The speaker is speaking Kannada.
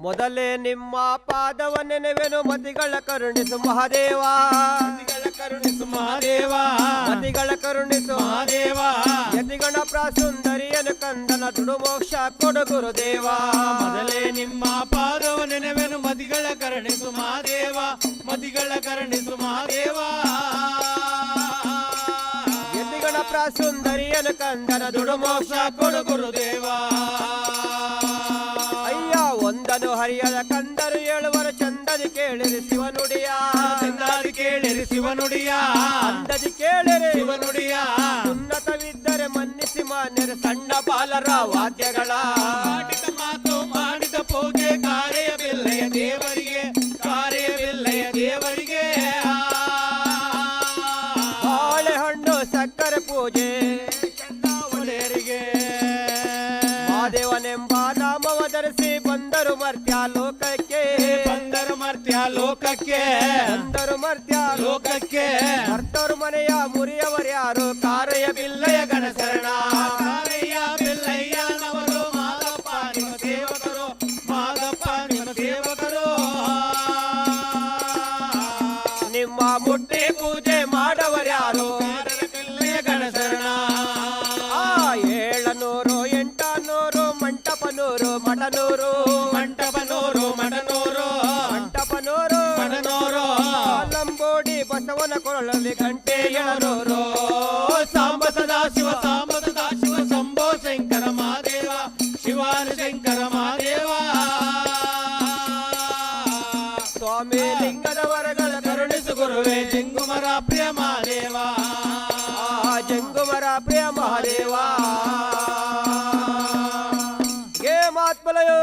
ಮೊದಲೇ ನಿಮ್ಮ ಪಾದವ ನೆನೆವೆನು ಮತಿಗಳ ಕರುಣಿಸು ಮಹಾದೇವ. ಮತಿಗಳ ಕರುಣಿಸು ಮಹಾದೇವ. ಮತಿಗಳ ಕರುಣಿಸು ಮಹಾದೇವ. ಯತಿಗಣ ಪ್ರಾಸುಂದರಿಯನು ಕಂದನ ದುಡು ಮೋಕ್ಷ ಕೊಡು ಗುರುದೇವ. ಮೊದಲೇ ನಿಮ್ಮ ಪಾದವ ನೆನೆವೆನು ಮತಿಗಳ ಕರುಣಿಸು ಮಹಾದೇವ. ಮತಿಗಳ ಕರುಣಿಸು ಮಹಾದೇವ. ಯತಿಗಣ ಪ್ರಾಸುಂದರಿಯನು ಕಂದನ ದುಡು ಮೋಕ್ಷ ಕೊಡು ಗುರುದೇವ. ಒಂದನು ಹರಿಯದ ಕಂದರು ಹೇಳುವರು ಚಂದದಿ ಕೇಳಿರಿ ಶಿವನುಡಿಯ. ಚಂದದಿ ಕೇಳಿರಿ ಶಿವನುಡಿಯ. ಅಂದದಿ ಕೇಳಿರಿ ಶಿವನುಡಿಯ. ಉನ್ನತವಿದ್ದರೆ ಮನ್ನಿಸಿ ಮಾನ್ಯರು ಸಣ್ಣ ಬಾಲರ ವಾದ್ಯಗಳ. ಮಾಡಿದ ಮಾತು ಮಾಡಿದ ಪೂಜೆ ಕಾರ್ಯವಿಲ್ಲಯ ದೇವರಿಗೆ ಕಾರ್ಯವಿಲ್ಲಯ ದೇವರಿಗೆ. ಬಾಳೆಹಣ್ಣು ಸಕ್ಕರೆ ಪೂಜೆ. ಒಡೆಯರಿಗೆ ಮಾದೇವನೆಂಬ ನಾಮವ ಧರಿಸಿ ಬಂದರು ಮರ್ತ್ಯ ಲೋಕಕ್ಕೆ ಬಂದರು ಮರ್ತ್ಯ ಲೋಕಕ್ಕೆ ಬಂದರು ಮರ್ತ್ಯ ಲೋಕಕ್ಕೆ ಮರ್ತವರು ಮನೆಯ ಮುರಿಯವರ್ಯಾರು ಕಾರೆಯ ಬಿಲ್ಲಯ ಬಿಲ್ಲಯ ಗಣಸರಣ ಕಾರಯ್ಯ ಬಿಲ್ಲಯ್ಯನವರು ಮಾದಪ್ಪ ನಿಮ್ಮ ಸೇವಕರು ಮಾದಪ್ಪ ನಿಮ್ಮ ಸೇವಕರು ನಿಮ್ಮ ಮುಟ್ಟಿ ಪೂಜೆ ಬಸವನ ಕೊರಳಲ್ಲಿ ಗಂಟೆಯಳರೋರೋ ಸಾಂಬ ಸದಾ ಶಿವ ಸಾಂಬ ಸದಾ ಶಿವ ಶಂಭೋ ಶಂಕರ ಮಾದೇವ ಶಿವಾನ ಶಂಕರ ಮಾದೇವ ಸ್ವಾಮಿ ಲಿಂಗದ ವರಗಳ ಕರುಣಿಸು ಗುರುವೆ ಜಂಗುಮರ ಪ್ರಿಯ ಮಹಾದೇವ ಜಂಗುಮರ ಪ್ರಿಯ ಮಹಾದೇವ ಏ ಮಾತ್ಮಲಯೋ